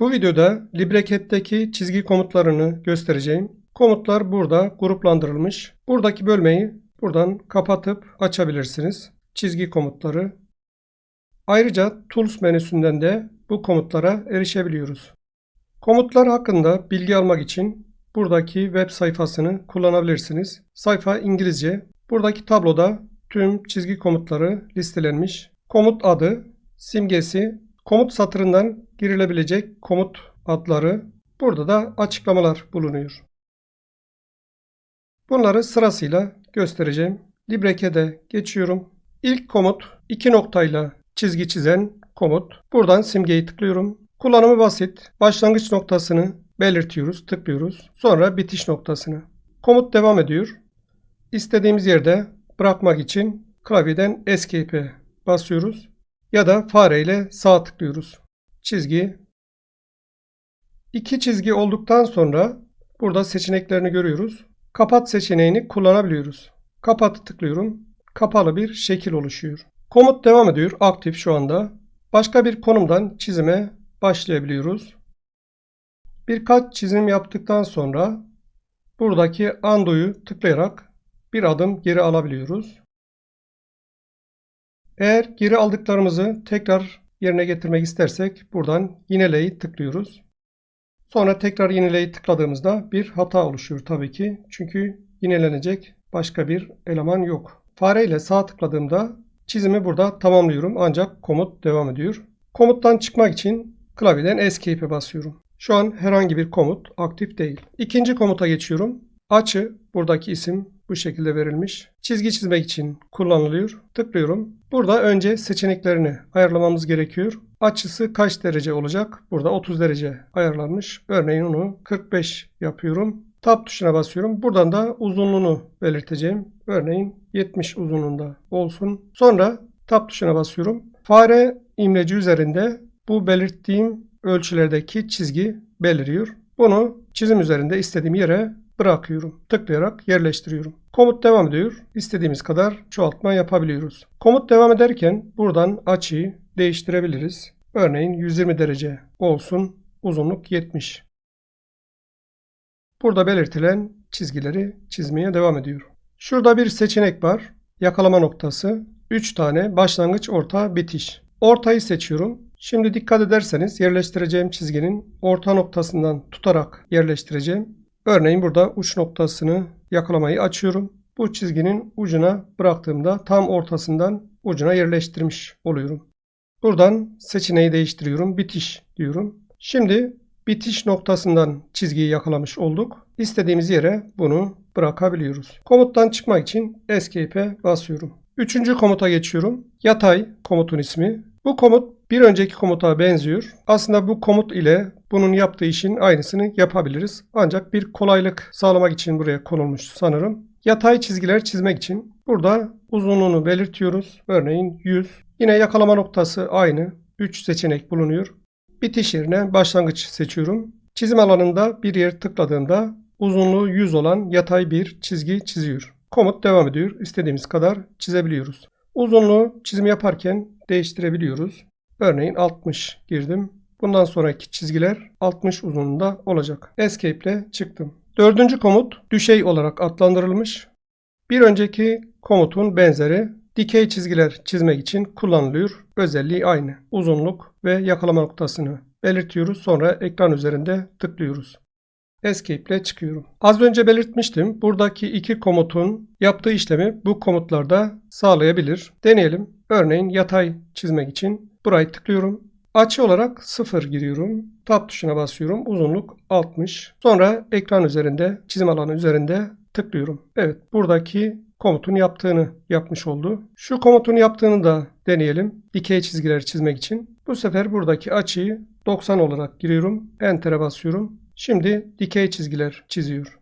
Bu videoda LibreCAD'deki çizgi komutlarını göstereceğim. Komutlar burada gruplandırılmış. Buradaki bölmeyi buradan kapatıp açabilirsiniz. Çizgi komutları. Ayrıca Tools menüsünden de bu komutlara erişebiliyoruz. Komutlar hakkında bilgi almak için buradaki web sayfasını kullanabilirsiniz. Sayfa İngilizce. Buradaki tabloda tüm çizgi komutları listelenmiş. Komut adı, simgesi, komut satırından girilebilecek komut adları, burada da açıklamalar bulunuyor. Bunları sırasıyla göstereceğim. LibreCAD'e geçiyorum. İlk komut iki noktayla çizgi çizen komut. Buradan simgeyi tıklıyorum. Kullanımı basit. Başlangıç noktasını belirtiyoruz, tıklıyoruz. Sonra bitiş noktasını. Komut devam ediyor. İstediğimiz yerde bırakmak için klavyeden Escape'e basıyoruz. Ya da fareyle sağ tıklıyoruz. Çizgi. İki çizgi olduktan sonra burada seçeneklerini görüyoruz. Kapat seçeneğini kullanabiliyoruz. Kapatı tıklıyorum. Kapalı bir şekil oluşuyor. Komut devam ediyor. Aktif şu anda. Başka bir konumdan çizime başlayabiliyoruz. Birkaç çizim yaptıktan sonra buradaki Undo'yu tıklayarak bir adım geri alabiliyoruz. Eğer geri aldıklarımızı tekrar yerine getirmek istersek buradan yineleyi tıklıyoruz. Sonra tekrar yineleyi tıkladığımızda bir hata oluşuyor tabii ki. Çünkü yinelenecek başka bir eleman yok. Fare ile sağ tıkladığımda çizimi burada tamamlıyorum ancak komut devam ediyor. Komuttan çıkmak için klavyeden Escape'e basıyorum. Şu an herhangi bir komut aktif değil. İkinci komuta geçiyorum. Açı buradaki isim bu şekilde verilmiş. Çizgi çizmek için kullanılıyor. Tıklıyorum. Burada önce seçeneklerini ayarlamamız gerekiyor. Açısı kaç derece olacak? Burada 30 derece ayarlanmış. Örneğin onu 45 yapıyorum. Tab tuşuna basıyorum. Buradan da uzunluğunu belirteceğim. Örneğin 70 uzunluğunda olsun. Sonra tab tuşuna basıyorum. Fare imleci üzerinde bu belirttiğim ölçülerdeki çizgi beliriyor. Bunu çizim üzerinde istediğim yere bırakıyorum. Tıklayarak yerleştiriyorum. Komut devam ediyor. İstediğimiz kadar çoğaltma yapabiliyoruz. Komut devam ederken buradan açıyı değiştirebiliriz. Örneğin 120 derece olsun. Uzunluk 70. Burada belirtilen çizgileri çizmeye devam ediyor. Şurada bir seçenek var. Yakalama noktası. 3 tane başlangıç, orta, bitiş. Ortayı seçiyorum. Şimdi dikkat ederseniz yerleştireceğim çizginin orta noktasından tutarak yerleştireceğim. Örneğin burada uç noktasını yakalamayı açıyorum. Bu çizginin ucuna bıraktığımda tam ortasından ucuna yerleştirmiş oluyorum. Buradan seçeneği değiştiriyorum. Bitiş diyorum. Şimdi bitiş noktasından çizgiyi yakalamış olduk. İstediğimiz yere bunu bırakabiliyoruz. Komuttan çıkmak için Escape'e basıyorum. Üçüncü komuta geçiyorum. Yatay komutun ismi. Bu komut bir önceki komuta benziyor. Aslında bu komut ile bunun yaptığı işin aynısını yapabiliriz. Ancak bir kolaylık sağlamak için buraya konulmuş sanırım. Yatay çizgiler çizmek için burada uzunluğunu belirtiyoruz. Örneğin 100. Yine yakalama noktası aynı. 3 seçenek bulunuyor. Bitiş yerine başlangıç seçiyorum. Çizim alanında bir yer tıkladığımda uzunluğu 100 olan yatay bir çizgi çiziyor. Komut devam ediyor. İstediğimiz kadar çizebiliyoruz. Uzunluğu çizim yaparken değiştirebiliyoruz. Örneğin 60 girdim. Bundan sonraki çizgiler 60 uzunluğunda olacak. Escape ile çıktım. Dördüncü komut düşey olarak adlandırılmış. Bir önceki komutun benzeri dikey çizgiler çizmek için kullanılıyor. Özelliği aynı. Uzunluk ve yakalama noktasını belirtiyoruz. Sonra ekran üzerinde tıklıyoruz. Escape ile çıkıyorum. Az önce belirtmiştim. Buradaki iki komutun yaptığı işlemi bu komutlarda sağlayabilir. Deneyelim. Örneğin yatay çizmek için burayı tıklıyorum. Açı olarak 0 giriyorum. Tab tuşuna basıyorum. Uzunluk 60. Sonra ekran üzerinde, çizim alanı üzerinde tıklıyorum. Evet, buradaki komutun yaptığını yapmış oldu. Şu komutun yaptığını da deneyelim. Dikey çizgiler çizmek için. Bu sefer buradaki açıyı 90 olarak giriyorum. Enter'e basıyorum. Şimdi dikey çizgiler çiziyor.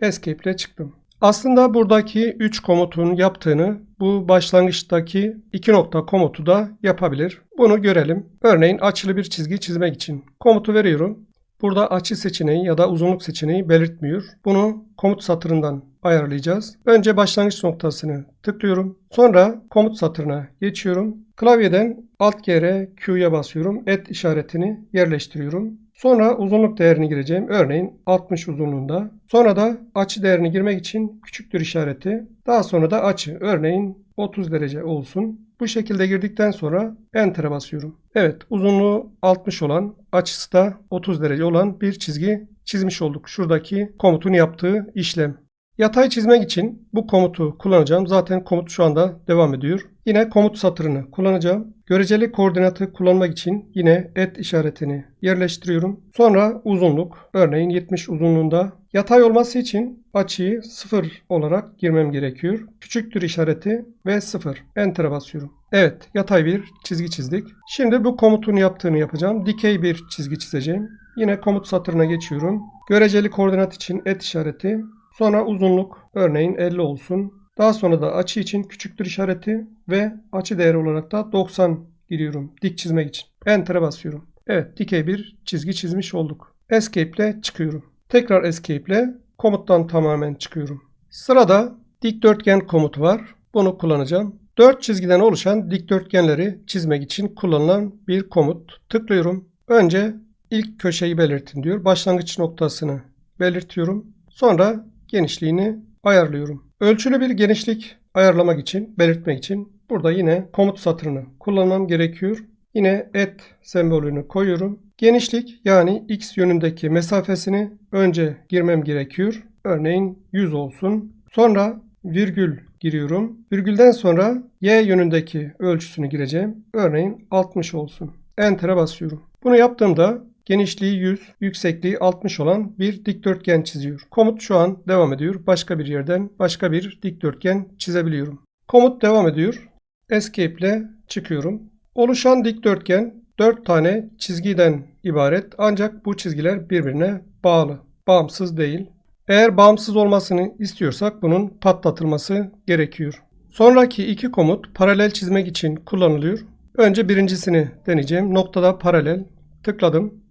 Escape ile çıktım. Aslında buradaki 3 komutun yaptığını bu başlangıçtaki 2 nokta komutu da yapabilir. Bunu görelim. Örneğin açılı bir çizgi çizmek için komutu veriyorum. Burada açı seçeneği ya da uzunluk seçeneği belirtmiyor. Bunu komut satırından ayarlayacağız. Önce başlangıç noktasını tıklıyorum. Sonra komut satırına geçiyorum. Klavyeden Alt G'ye Q'ya basıyorum. Et işaretini yerleştiriyorum. Sonra uzunluk değerini gireceğim. Örneğin 60 uzunluğunda. Sonra da açı değerini girmek için küçüktür işareti. Daha sonra da açı. Örneğin 30 derece olsun. Bu şekilde girdikten sonra Enter'a basıyorum. Evet uzunluğu 60 olan açısı da 30 derece olan bir çizgi çizmiş olduk. Şuradaki komutun yaptığı işlem. Yatay çizmek için bu komutu kullanacağım. Zaten komut şu anda devam ediyor. Yine komut satırını kullanacağım. Göreceli koordinatı kullanmak için yine et işaretini yerleştiriyorum. Sonra uzunluk, örneğin 70 uzunluğunda. Yatay olması için açıyı 0 olarak girmem gerekiyor. Küçüktür işareti ve 0. Enter'a basıyorum. Evet, yatay bir çizgi çizdik. Şimdi bu komutun yaptığını yapacağım. Dikey bir çizgi çizeceğim. Yine komut satırına geçiyorum. Göreceli koordinat için et işareti. Sonra uzunluk örneğin 50 olsun. Daha sonra da açı için küçüktür işareti ve açı değeri olarak da 90 giriyorum dik çizmek için. Enter'a basıyorum. Evet dikey bir çizgi çizmiş olduk. Escape ile çıkıyorum. Tekrar Escape ile komuttan tamamen çıkıyorum. Sırada dikdörtgen komutu var. Bunu kullanacağım. 4 çizgiden oluşan dikdörtgenleri çizmek için kullanılan bir komut. Tıklıyorum. Önce ilk köşeyi belirtin diyor. Başlangıç noktasını belirtiyorum. Sonra genişliğini ayarlıyorum. Ölçülü bir genişlik ayarlamak için, belirtmek için burada yine komut satırını kullanmam gerekiyor. Yine et sembolünü koyuyorum. Genişlik yani x yönündeki mesafesini önce girmem gerekiyor. Örneğin 100 olsun. Sonra virgül giriyorum. Virgülden sonra y yönündeki ölçüsünü gireceğim. Örneğin 60 olsun. Enter'a basıyorum. Bunu yaptığımda genişliği 100, yüksekliği 60 olan bir dikdörtgen çiziyor. Komut şu an devam ediyor. Başka bir yerden başka bir dikdörtgen çizebiliyorum. Komut devam ediyor. Escape ile çıkıyorum. Oluşan dikdörtgen 4 tane çizgiden ibaret ancak bu çizgiler birbirine bağlı. Bağımsız değil. Eğer bağımsız olmasını istiyorsak bunun patlatılması gerekiyor. Sonraki iki komut paralel çizmek için kullanılıyor. Önce birincisini deneyeceğim. Noktada paralel. Tıkladım.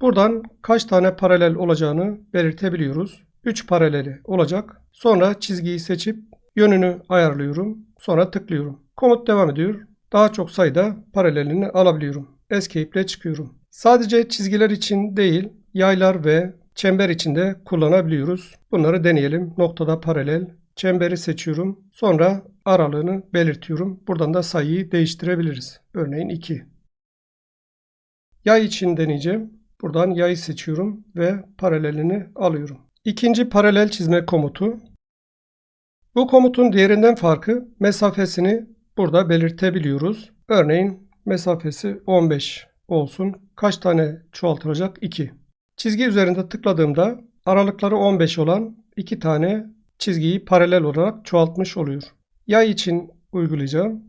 Buradan kaç tane paralel olacağını belirtebiliyoruz. 3 paraleli olacak. Sonra çizgiyi seçip yönünü ayarlıyorum. Sonra tıklıyorum. Komut devam ediyor. Daha çok sayıda paralelini alabiliyorum. Escape ile çıkıyorum. Sadece çizgiler için değil, yaylar ve çember için de kullanabiliyoruz. Bunları deneyelim. Noktada paralel. Çemberi seçiyorum. Sonra aralığını belirtiyorum. Buradan da sayıyı değiştirebiliriz. Örneğin 2. Yay için deneyeceğim. Buradan yayı seçiyorum ve paralelini alıyorum. İkinci paralel çizme komutu. Bu komutun diğerinden farkı mesafesini burada belirtebiliyoruz. Örneğin mesafesi 15 olsun. Kaç tane çoğaltılacak? 2. Çizgi üzerinde tıkladığımda aralıkları 15 olan 2 tane çizgiyi paralel olarak çoğaltmış oluyor. Yay için uygulayacağım.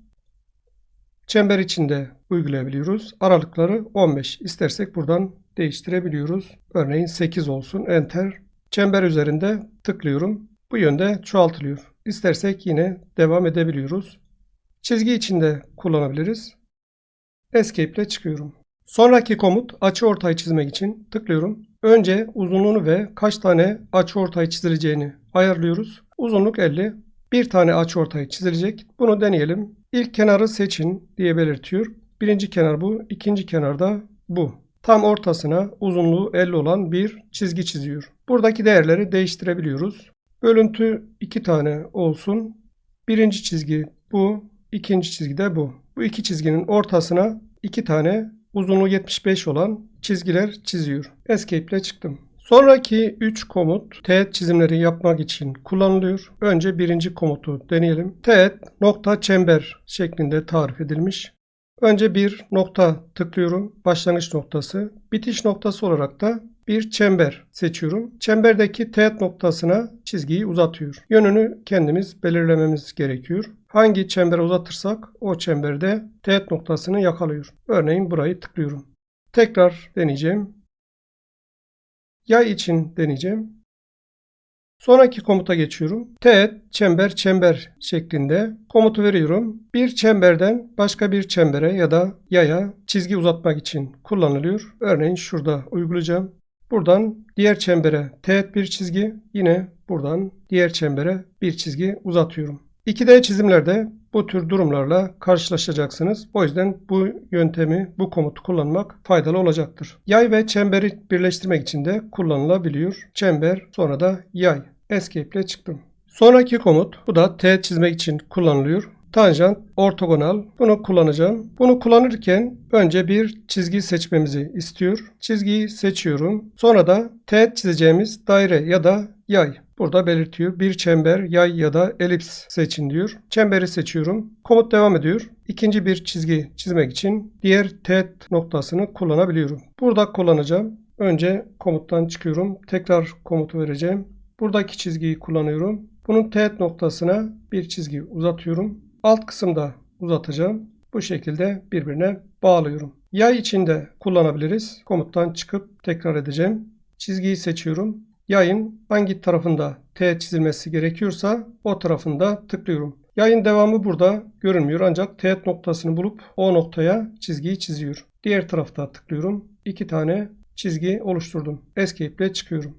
Çember için de uygulayabiliyoruz. Aralıkları 15. İstersek buradan değiştirebiliyoruz. Örneğin 8 olsun. Enter. Çember üzerinde tıklıyorum. Bu yönde çoğaltılıyor. İstersek yine devam edebiliyoruz. Çizgi içinde kullanabiliriz. Escape ile çıkıyorum. Sonraki komut açı ortayı çizmek için tıklıyorum. Önce uzunluğunu ve kaç tane açı ortayı çizileceğini ayarlıyoruz. Uzunluk 50. Bir tane açı ortayı çizilecek. Bunu deneyelim. İlk kenarı seçin diye belirtiyor. Birinci kenar bu, ikinci kenar da bu. Tam ortasına uzunluğu 50 olan bir çizgi çiziyor. Buradaki değerleri değiştirebiliyoruz. Bölüntü iki tane olsun. Birinci çizgi bu, ikinci çizgi de bu. Bu iki çizginin ortasına iki tane uzunluğu 75 olan çizgiler çiziyor. Escape ile çıktım. Sonraki 3 komut teğet çizimleri yapmak için kullanılıyor. Önce birinci komutu deneyelim. Teğet nokta çember şeklinde tarif edilmiş. Önce bir nokta tıklıyorum. Başlangıç noktası. Bitiş noktası olarak da bir çember seçiyorum. Çemberdeki teğet noktasına çizgiyi uzatıyor. Yönünü kendimiz belirlememiz gerekiyor. Hangi çembere uzatırsak o çemberde teğet noktasını yakalıyor. Örneğin burayı tıklıyorum. Tekrar deneyeceğim. Yay için deneyeceğim. Sonraki komuta geçiyorum. Teğet, çember, çember şeklinde komutu veriyorum. Bir çemberden başka bir çembere ya da yaya çizgi uzatmak için kullanılıyor. Örneğin şurada uygulayacağım. Buradan diğer çembere teğet bir çizgi, yine buradan diğer çembere bir çizgi uzatıyorum. 2D çizimlerde bu tür durumlarla karşılaşacaksınız. O yüzden bu yöntemi, bu komutu kullanmak faydalı olacaktır. Yay ve çemberi birleştirmek için de kullanılabiliyor. Çember sonra da yay. Escape ile çıktım. Sonraki komut bu da teğet çizmek için kullanılıyor. Tanjant, ortogonal. Bunu kullanacağım. Bunu kullanırken önce bir çizgi seçmemizi istiyor. Çizgiyi seçiyorum. Sonra da teğet çizeceğimiz daire ya da yay. Burada belirtiyor. Bir çember, yay ya da elips seçin diyor. Çemberi seçiyorum. Komut devam ediyor. İkinci bir çizgi çizmek için diğer teğet noktasını kullanabiliyorum. Burada kullanacağım. Önce komuttan çıkıyorum. Tekrar komutu vereceğim. Buradaki çizgiyi kullanıyorum. Bunun teğet noktasına bir çizgi uzatıyorum. Alt kısımda uzatacağım. Bu şekilde birbirine bağlıyorum. Yay içinde kullanabiliriz. Komuttan çıkıp tekrar edeceğim. Çizgiyi seçiyorum. Yayın hangi tarafında teğet çizilmesi gerekiyorsa o tarafında tıklıyorum. Yayın devamı burada görünmüyor ancak teğet noktasını bulup o noktaya çizgiyi çiziyor. Diğer tarafta tıklıyorum. İki tane çizgi oluşturdum. Escape ile çıkıyorum.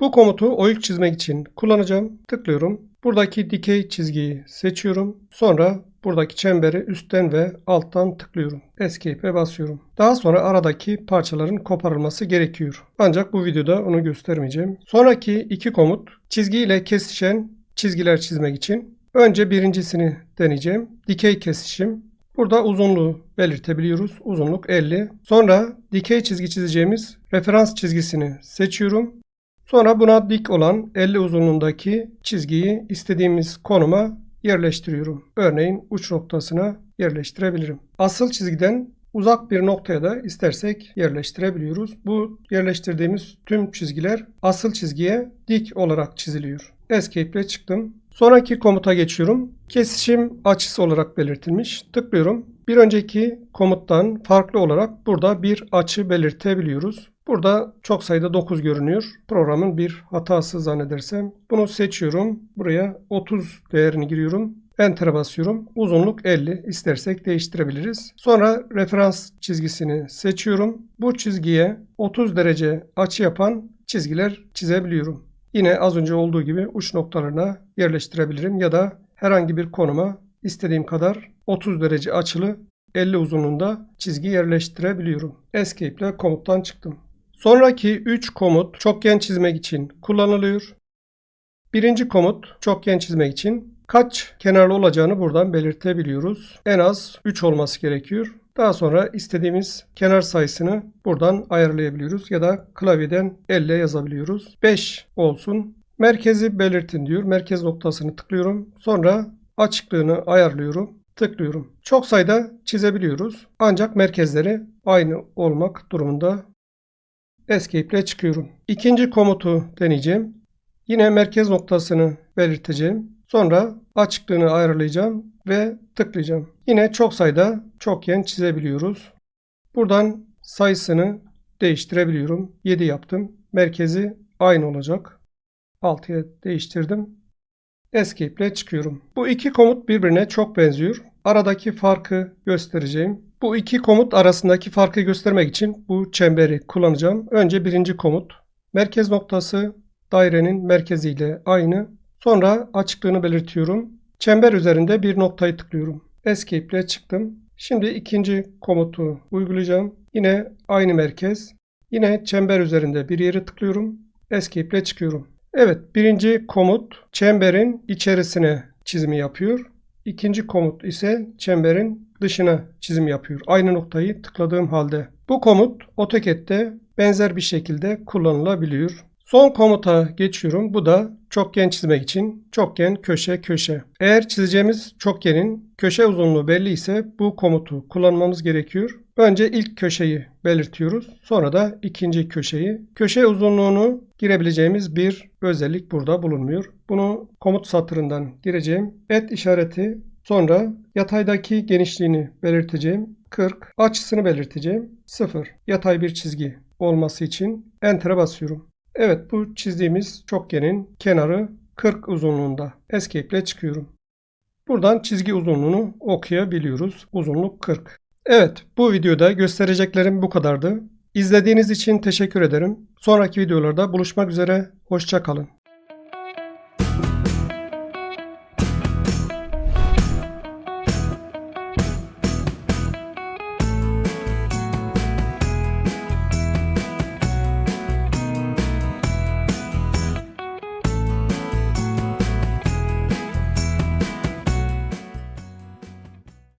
Bu komutu oyuk çizmek için kullanacağım. Tıklıyorum. Buradaki dikey çizgiyi seçiyorum. Sonra buradaki çemberi üstten ve alttan tıklıyorum. Escape'e basıyorum. Daha sonra aradaki parçaların koparılması gerekiyor. Ancak bu videoda onu göstermeyeceğim. Sonraki iki komut çizgi ile kesişen çizgiler çizmek için. Önce birincisini deneyeceğim. Dikey kesişim. Burada uzunluğu belirtebiliyoruz. Uzunluk 50. Sonra dikey çizgi çizeceğimiz referans çizgisini seçiyorum. Sonra buna dik olan 50 uzunluğundaki çizgiyi istediğimiz konuma yerleştiriyorum. Örneğin uç noktasına yerleştirebilirim. Asıl çizgiden uzak bir noktaya da istersek yerleştirebiliyoruz. Bu yerleştirdiğimiz tüm çizgiler asıl çizgiye dik olarak çiziliyor. Escape ile çıktım. Sonraki komuta geçiyorum. Kesişim açısı olarak belirtilmiş. Tıklıyorum. Bir önceki komuttan farklı olarak burada bir açı belirtebiliyoruz. Burada çok sayıda 9 görünüyor. Programın bir hatası zannedersem. Bunu seçiyorum. Buraya 30 değerini giriyorum. Enter'a basıyorum. Uzunluk 50. İstersek değiştirebiliriz. Sonra referans çizgisini seçiyorum. Bu çizgiye 30 derece açı yapan çizgiler çizebiliyorum. Yine az önce olduğu gibi uç noktalarına yerleştirebilirim ya da herhangi bir konuma istediğim kadar 30 derece açılı 50 uzunluğunda çizgi yerleştirebiliyorum. Escape ile komuttan çıktım. Sonraki 3 komut çokgen çizmek için kullanılıyor. Birinci komut çokgen çizmek için kaç kenarlı olacağını buradan belirtebiliyoruz. En az 3 olması gerekiyor. Daha sonra istediğimiz kenar sayısını buradan ayarlayabiliyoruz ya da klavyeden elle yazabiliyoruz. 5 olsun. Merkezi belirtin diyor. Merkez noktasını tıklıyorum. Sonra açıklığını ayarlıyorum. Tıklıyorum. Çok sayıda çizebiliyoruz. Ancak merkezleri aynı olmak durumunda. Escape ile çıkıyorum. İkinci komutu deneyeceğim. Yine merkez noktasını belirteceğim. Sonra açıklığını ayarlayacağım ve tıklayacağım. Yine çok sayıda çokgen çizebiliyoruz. Buradan sayısını değiştirebiliyorum. 7 yaptım. Merkezi aynı olacak. 6'ya değiştirdim. Escape ile çıkıyorum. Bu iki komut birbirine çok benziyor. Aradaki farkı göstereceğim. Bu iki komut arasındaki farkı göstermek için bu çemberi kullanacağım. Önce birinci komut. Merkez noktası dairenin merkeziyle aynı. Sonra açıklığını belirtiyorum. Çember üzerinde bir noktayı tıklıyorum. Escape ile çıktım. Şimdi ikinci komutu uygulayacağım. Yine aynı merkez. Yine çember üzerinde bir yeri tıklıyorum. Escape ile çıkıyorum. Evet birinci komut çemberin içerisine çizimi yapıyor. İkinci komut ise çemberin dışına çizim yapıyor. Aynı noktayı tıkladığım halde. Bu komut AutoCAD'de benzer bir şekilde kullanılabiliyor. Son komuta geçiyorum. Bu da çokgen çizmek için çokgen köşe köşe. Eğer çizeceğimiz çokgenin köşe uzunluğu belli ise bu komutu kullanmamız gerekiyor. Önce ilk köşeyi belirtiyoruz. Sonra da ikinci köşeyi. Köşe uzunluğunu girebileceğimiz bir özellik burada bulunmuyor. Bunu komut satırından gireceğim. Et işareti sonra yataydaki genişliğini belirteceğim. 40. Açısını belirteceğim. 0. Yatay bir çizgi olması için Enter'a basıyorum. Evet bu çizdiğimiz çokgenin kenarı 40 uzunluğunda. Escape ile çıkıyorum. Buradan çizgi uzunluğunu okuyabiliyoruz. Uzunluk 40. Evet bu videoda göstereceklerim bu kadardı. İzlediğiniz için teşekkür ederim. Sonraki videolarda buluşmak üzere. Hoşçakalın.